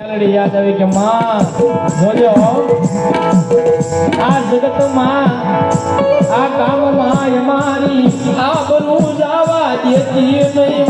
મેલડી યાદ આવી કે માં જોજો આ જગતમાં, આ કામમાં અમારી આબરૂ જાવા દેતી નહીં.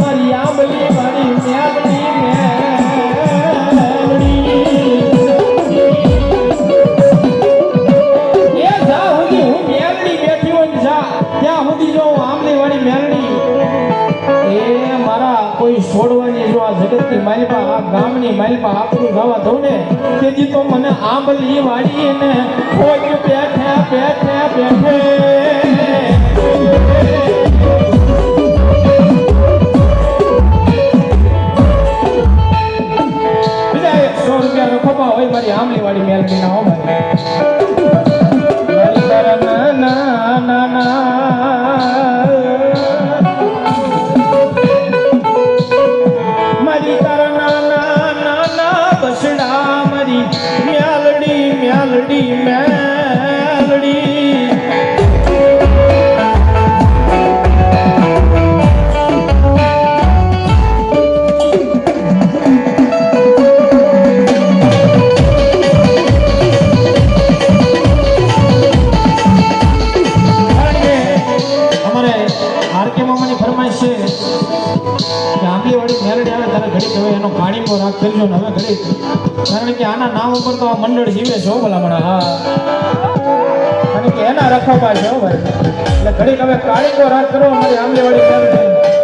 આપણું ગાવા દઉં ને તેથી તો મને આંબલી વાળી ને કોઈ બેઠે બેઠે. બેઠે રૂપિયાનો ખભા હોય મારી આમલી વાળી મેલ ના હો મારી મ્યાલડી મ્યાલડી મ્યાલડી પાણીનો રાગ કરજો ને હવે ઘડી કારણ કે આના નામ ઉપર તો આ મંડળ જીવે છે ભલામણા. હા. કારણ કે એના રખવા છે ભાઈ. એટલે ઘડીક હવે કાળી તો રાગ કરો અમારી આંબલીવાળી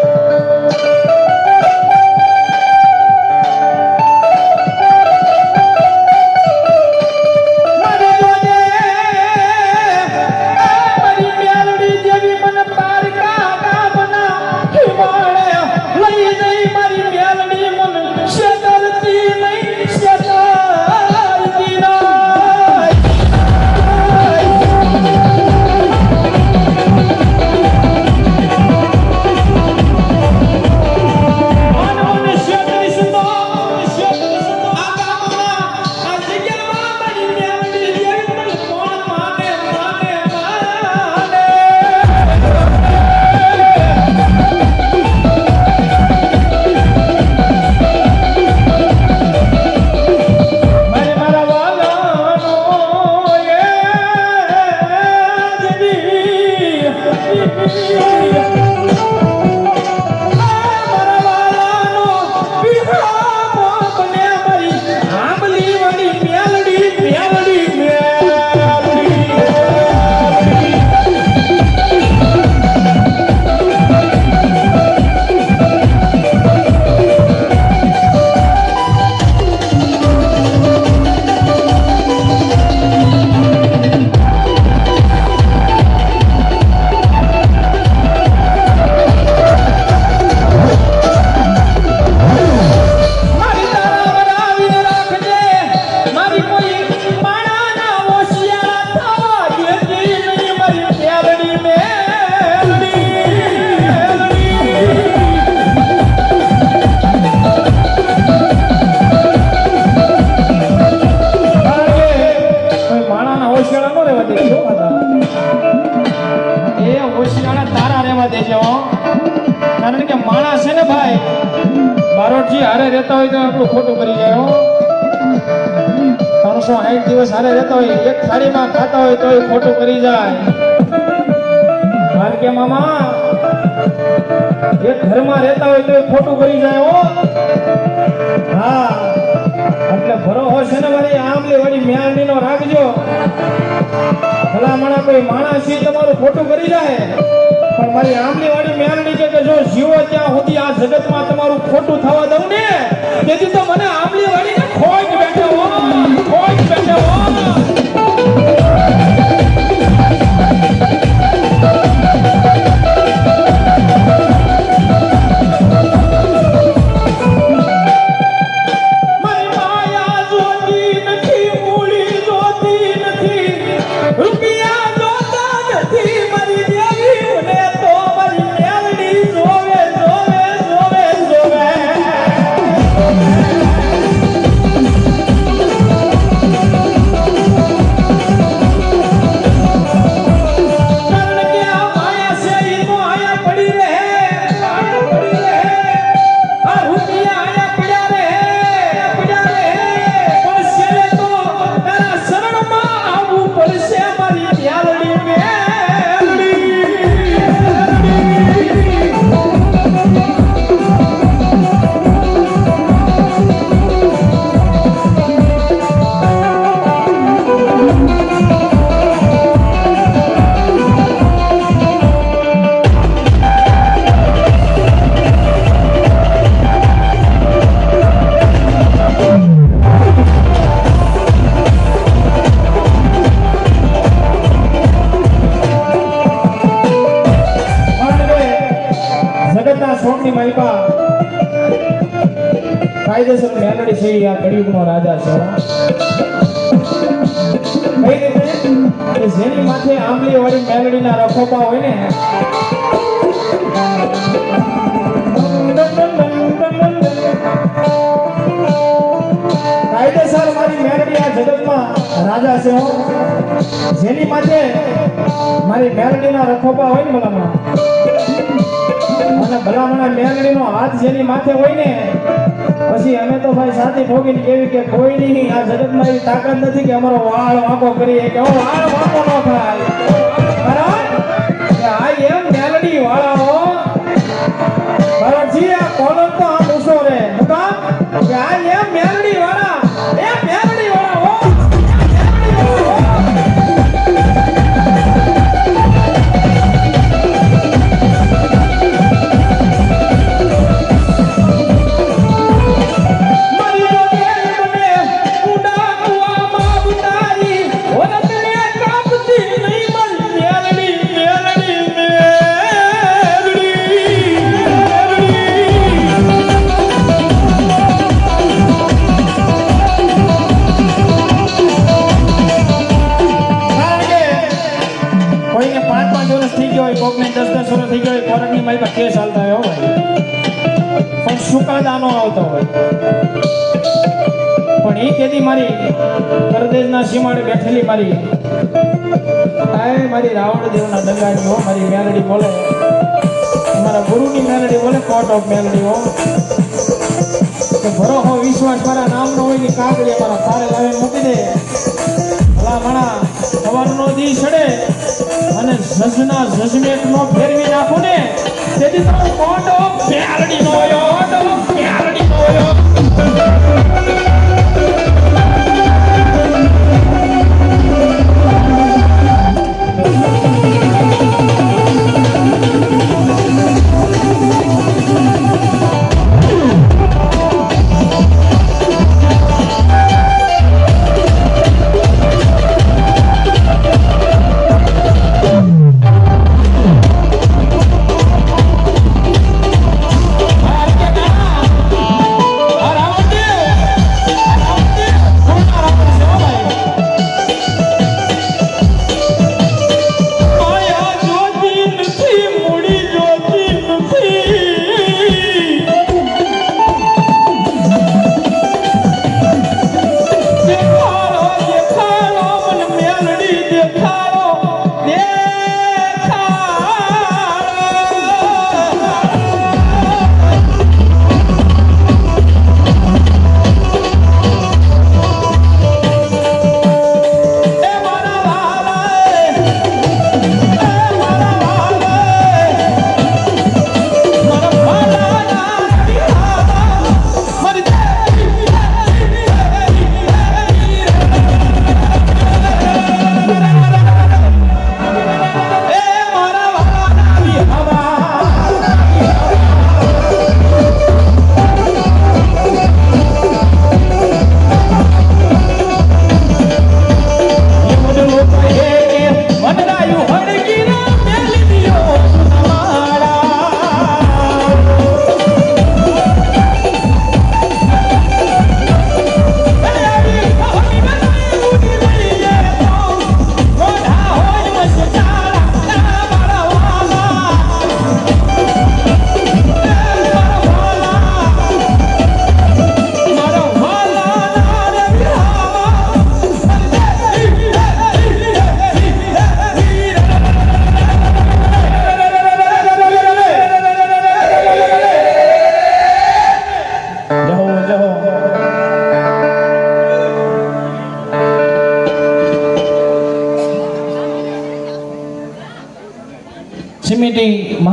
ઓશિયાળા રહેવા દેજો એ ઓશિયાળા તારા રહેવા દેજો. કારણ કે માણસ છે ને ભાઈ બારોટજી હારે રહેતા હોય તો આપણું ખોટું કરી જાય, હો. ત્રણસો સાઠ દિવસ હારે રહેતા હોય, એક થાળીમાં ખાતા હોય તો ખોટું કરી જાય. કારણ મામા, એક ઘરમાં રહેતા હોય તો ખોટું કરી જાય, હો. હા. એટલે ભરોહો છે ને મારી આમલી વળી મ્યાંડી નો રાખજો. ભલામણા કોઈ માણસ તમારું ખોટું કરી જાય. પણ મારી આંબલી વાળી મ્યાંડી છે કે જો જીવો ત્યાં સુધી આ જગતમાં તમારું ખોટું થવા દઉં ને, તેથી તો મને આમલી વાળી ને રૂપિયા આ કળિયુગનો રાજા છે. કઈ રીતે કે જેની માથે આંબલી વાળી મેલડીના રખોપા હોય ને, કાયદેસર મારી મેલડી આ જગતમાં રાજા છે જેની માથે મારી મેલડીના રખોપા હોય ને ભલામણા. અને મેલડીનો હાથ જેની માથે હોય ને, પછી અમે તો ભાઈ સાથી ઠોકીને કેવી કે કોઈની આ જગતમાં એવી તાકાત નથી કે અમારો વાળ વાંકો કરીએ કે વાળ વાંકો ન થાય વર્ષ થઈ ગયો હોય કોકને દસ દસ વર્ષ થઈ ગયો હોય કોર્ટની મારી કેસ હાલતા હોય પણ સુકાદાનો આવતો હોય. પણ એ તેથી મારી પરદેશના સીમાડે બેઠેલી મારી આય મારી રાવણ દેવના દંગાની હો, મારી મેલડી બોલે. મારા ગુરુની મેલડી બોલે કોર્ટ ઓફ મેલડી, હો. ભરો હો, વિશ્વાસ મારા નામનો હોય કે કાગળી મારા તારે લાવીને મૂકી દે. ભલા મણા સવારનો દી છડે અને સજના જજમેટ નો ફેરવી નાખું ને તેથી તો મોટો પ્યારડી નો કોર્ટ નો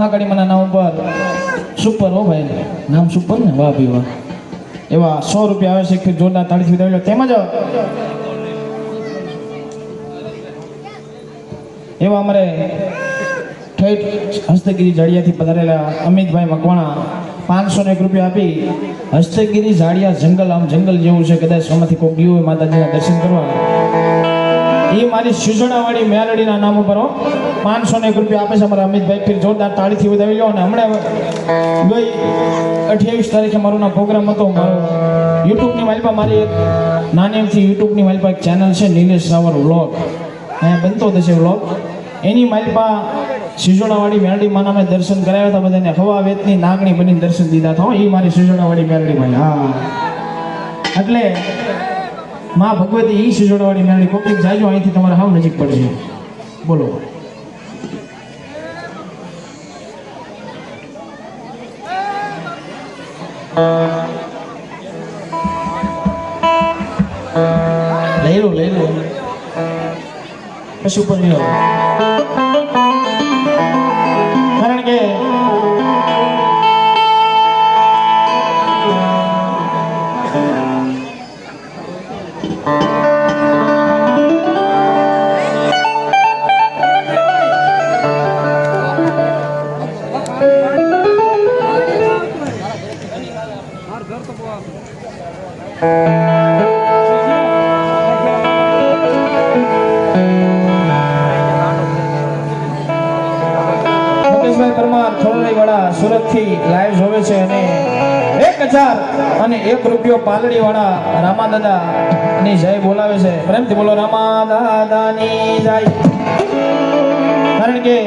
સિમેટી મહાકાળીમાના નામ ઉપર સુપર હો ભાઈ. નામ સુપર ને? વાહ ભાઈ વાહ. એવા સો રૂપિયા આવે છે જોરદાર તાળીથી વિદાય લો. તેમજ એવા અમારે ઠેઠ હસ્તગીરી જાડિયાથી પધારેલા અમિતભાઈ મકવાણા પાંચસો એક રૂપિયા આપી હસ્તગીરી જાડિયા જંગલ, આમ જંગલ જેવું છે. કદાચ સોમાંથી કોઈ ગયું હોય માતાજીના દર્શન કરવા. એ મારી સુજણાવાળી મેલડીના નામ ઉપર પાંચસો ને એક રૂપિયા આપે છે અમારા અમિતભાઈ. ફીર જોરદાર તાળીથી વધાવી લો અને હમણાં ગઈ અઠ્યાવીસ તારીખે મારો ના પ્રોગ્રામ હતો. મારો યુટ્યુબની માલિપા મારી એક નાની એમથી યુટ્યુબની માલિપા એક ચેનલ છે નીલેશ રાવર વ્લોગ અહીંયા બનતો થશે વ્લોગ એની માલિપા સિજોડાવાળી મેલડી અમે દર્શન કરાવ્યા હતા બધાને હવા વેતની નાગણી બનીને દર્શન દીધા હતા. એ મારી સિજોડાવાળી મેલડી ભાઈ હા. એટલે માં ભગવતી ઈ સિજોડાવાળી મેળવી કોકિક જાજો, અહીંથી તમારે હાવ નજીક પડશે. બોલો. લઈ લો લઈ લો. પછી ઉપર મુકેશભાઈ પરમાર જોવે છે અને એક હજાર અને એક રૂપિયો પાલડી વાળા રામા દાદા ની જય બોલાવે છે. પ્રેમથી બોલો રામા દાદાની જય. કારણ કે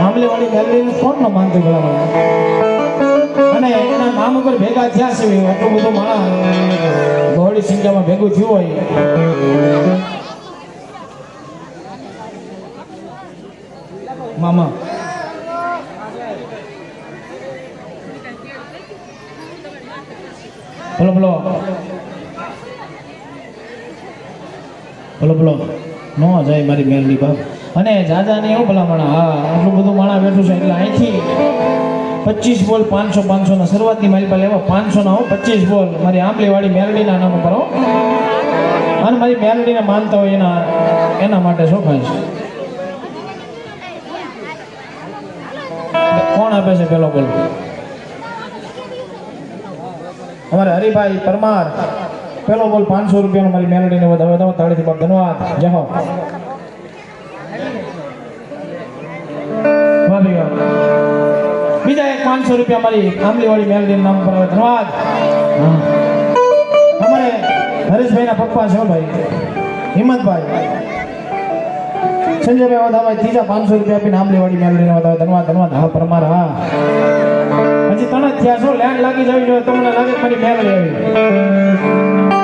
આંબલી વાળી મેલડી કોણ ન માનતું અને એના નામ ઉપર ભેગા થયા છે. એટલું બધું માણસ બહોળી સંખ્યામાં ભેગું થયું હોય. મામા. બોલો બોલો. બોલો બોલો. ન જાય મારી મેલની બાપ અને જાજાને એવું ભલા માણા હા, આટલું બધું માણા બેઠું છે, એટલે અહીંથી પચીસ બોલ પાંચસો પાંચસો ના શરૂઆતની મારી પાસે લેવા પાંચસો ના હો, પચીસ બોલ. મારી આંબલી વાળી મેલડીના નામ પર અને મારી મેલડીને માનતા હોય એના એના માટે શું ખાય છે? કોણ આપે છે પેલો બોલ? અમારે હરિભાઈ પરમાર. પેલો બોલ પાંચસો રૂપિયાનો મારી મેલડીને વધાવે વધાવો તાળીથી બાપ ધન્યવાદ. જહો વાહ. પાંચસો રૂપિયા મારી આંબલીવાળી મેલડી નામ પર આવે. ધન્યવાદ. અમારે હરેશભાઈના પપ્પા છે ભાઈ. હિંમતભાઈ. સંજયભાઈ વધાભાઈ ત્રીજા પાંચસો રૂપિયા આપીને આંબલીવાળી મેલડીને વધાવે ધન્યવાદ ધન્યવાદ. હા પરમાર હા. હજી ત્રણ જ થયા છો લેન્ડ લાગી જવી જોઈએ તમને લાગે મારી મેલડી આવી.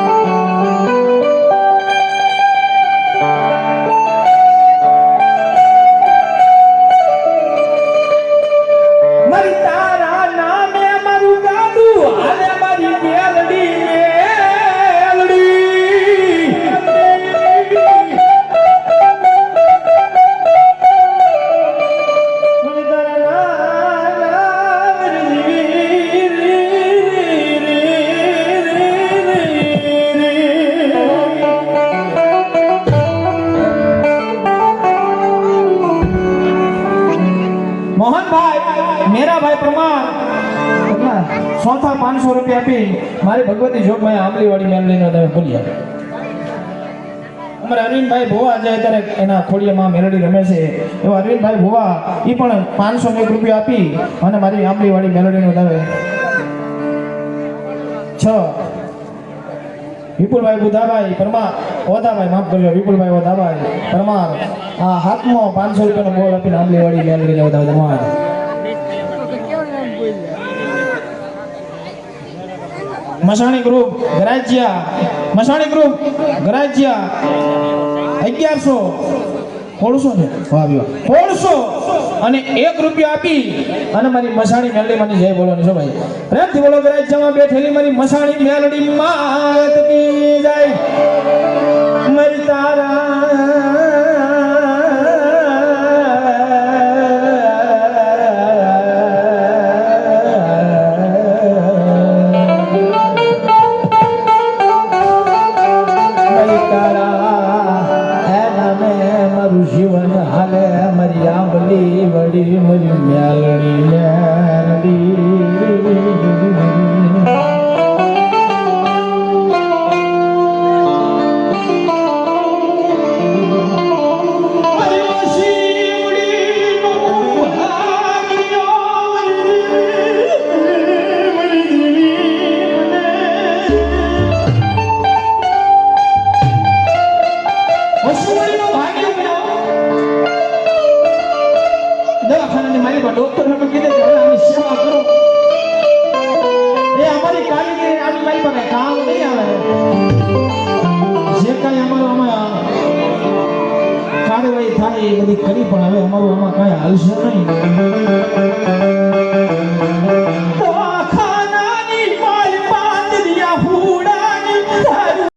ભગવતી જોગમાં આંબલી વાળી મેલડીનો તમે બોલ્યા અમારે અરવિંદભાઈ ભોવા જાય અત્યારે એના ખોડિયામાં મેલડી રમે છે. એવા અરવિંદભાઈ ભોવા એ પણ પાંચસો એક રૂપિયા આપી અને મારી આંબલીવાડી મેલડીનો વધાવે છ. વિપુલભાઈ બુધાભાઈ, પરમાર, ઓધાભાઈ, માફ કરજો, વિપુલભાઈ ઓધાભાઈ, પરમાર, આ હાથમાં પાંચસો રૂપિયાનો બોલ આપીને આંબલીવાડી મેલડીને વધાવે ધન્યવાદ મસાણી ગ્રુપ, ગરાજિયા, મસાણી ગ્રુપ, ગરાજિયા, અગિયારસો, સોળસો છે સોળસો અને એક રૂપિયો આપી અને મારી મસાણી મેલડી માની જય બોલવાની છો ભાઈ. પ્રેમથી બોલો ગરાજિયામાં બેઠેલી મારી મસાણી મેલડી માત કી જય. મરી મારું